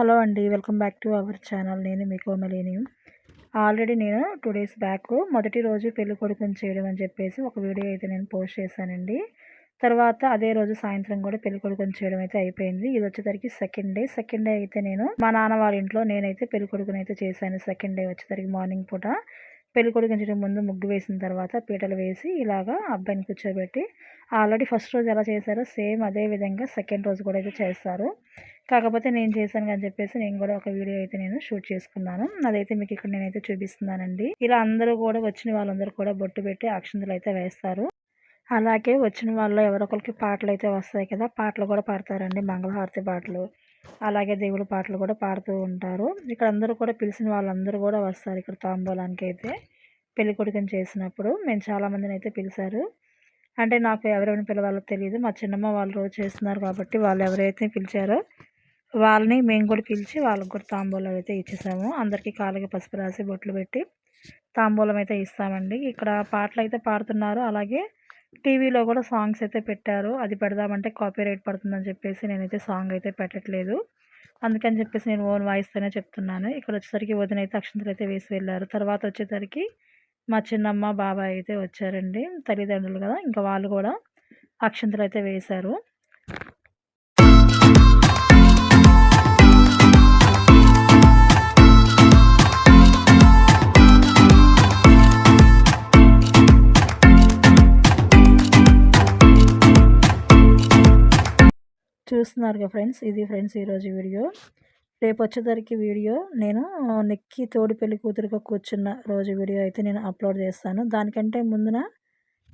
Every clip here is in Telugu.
హలో అండి welcome back to our channel. నేను మీ కోమలిని. ఆల్రెడీ నేను టూ డేస్ బ్యాక్ మొదటి రోజు పెళ్ళి కొడుకుని చేయడం అని చెప్పేసి ఒక వీడియో అయితే నేను పోస్ట్ చేశానండి. తర్వాత అదే రోజు సాయంత్రం కూడా పెళ్ళి కొడుకుని చేయడం అయితే అయిపోయింది. ఇది వచ్చేసరికి సెకండ్ డే సెకండ్ డే అయితే నేను మా నాన్న వాళ్ళ ఇంట్లో నేనైతే పెళ్ళి కొడుకుని అయితే చేశాను. సెకండ్ డే వచ్చేసరికి మార్నింగ్ పూట. పెళ్ళి కొడుకు ముందు ముగ్గు వేసిన తర్వాత పీటలు వేసి ఇలాగా అబ్బాయిని కూర్చోబెట్టి ఆల్రెడీ ఫస్ట్ రోజు ఎలా చేశారో సేమ్ అదే విధంగా సెకండ్ రోజు కూడా అయితే చేస్తారు. కాకపోతే నేను చేశాను అని చెప్పేసి నేను కూడా ఒక వీడియో అయితే నేను షూట్ చేసుకున్నాను. అదైతే మీకు ఇక్కడ నేనైతే చూపిస్తున్నానండి. ఇలా అందరూ కూడా వచ్చిన వాళ్ళందరూ కూడా బొట్టు పెట్టి అక్షంతలు అయితే వేస్తారు. అలాగే వచ్చిన వాళ్ళు ఎవరొకరికి పాటలు అయితే వస్తాయి కదా పాటలు కూడా పాడతారండి. మంగళహారతి పాటలు అలాగే దేవుడి పాటలు కూడా పాడుతూ ఉంటారు. ఇక్కడ అందరూ కూడా పిలిచిన వాళ్ళందరూ కూడా వస్తారు ఇక్కడ తాంబూలానికి అయితే పెళ్ళి కొడుకుని చేసినప్పుడు మేము చాలామందిని అయితే పిలిచారు. అంటే నాకు ఎవరెవరిని పిలవాలో తెలియదు. మా చిన్నమ్మ వాళ్ళు రోజు చేస్తున్నారు కాబట్టి వాళ్ళు ఎవరైతే పిలిచారో వాళ్ళని మేము కూడా పిలిచి వాళ్ళకి కూడా తాంబూలం అయితే ఇచ్చేసాము. అందరికీ కాళ్ళకి పసుపు రాసి బొట్లు పెట్టి తాంబూలం అయితే ఇస్తామండి. ఇక్కడ పాటలు అయితే పాడుతున్నారు. అలాగే టీవీలో కూడా సాంగ్స్ అయితే పెట్టారు. అది పెడదామంటే కాపీ రైట్ పడుతుందని చెప్పేసి నేనైతే సాంగ్ అయితే పెట్టట్లేదు. అందుకని చెప్పేసి నేను ఓన్ వాయిస్తోనే చెప్తున్నాను. ఇక్కడ వచ్చేసరికి వదిన అయితే అక్షంతలు అయితే వేసి వెళ్ళారు. తర్వాత వచ్చేసరికి మా చిన్నమ్మ బాబాయ్ అయితే వచ్చారండి. తల్లిదండ్రులు కదా ఇంకా వాళ్ళు కూడా అక్షంతలు అయితే వేశారు. చూస్తున్నారుగా ఫ్రెండ్స్ ఇది ఫ్రెండ్స్ ఈరోజు వీడియో. రేపు వచ్చేసరికి వీడియో. నేను నెక్కి తోడి పెళ్ళి కూతురుగా కూర్చున్న రోజు వీడియో అయితే నేను అప్లోడ్ చేస్తాను. దానికంటే ముందున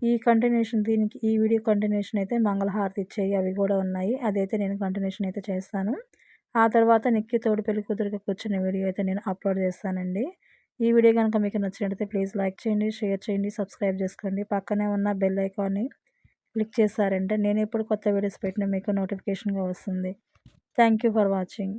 ఈ కంటిన్యూషన్ దీనికి ఈ వీడియో కంటిన్యూషన్ అయితే మంగళహారతి ఇచ్చేవి అవి కూడా ఉన్నాయి. అదైతే నేను కంటిన్యూషన్ అయితే చేస్తాను. ఆ తర్వాత నెక్కి తోడి పెళ్ళి కూతురుగా కూర్చున్న వీడియో అయితే నేను అప్లోడ్ చేస్తానండి. ఈ వీడియో కనుక మీకు నచ్చినట్లయితే ప్లీజ్ లైక్ చేయండి షేర్ చేయండి సబ్స్క్రైబ్ చేసుకోండి. పక్కనే ఉన్న బెల్ ఐకాన్ని క్లిక్ చేశారంటే నేను ఎప్పుడు కొత్త వీడియోస్ పెట్టినా మీకు నోటిఫికేషన్గా వస్తుంది. Thank you for watching.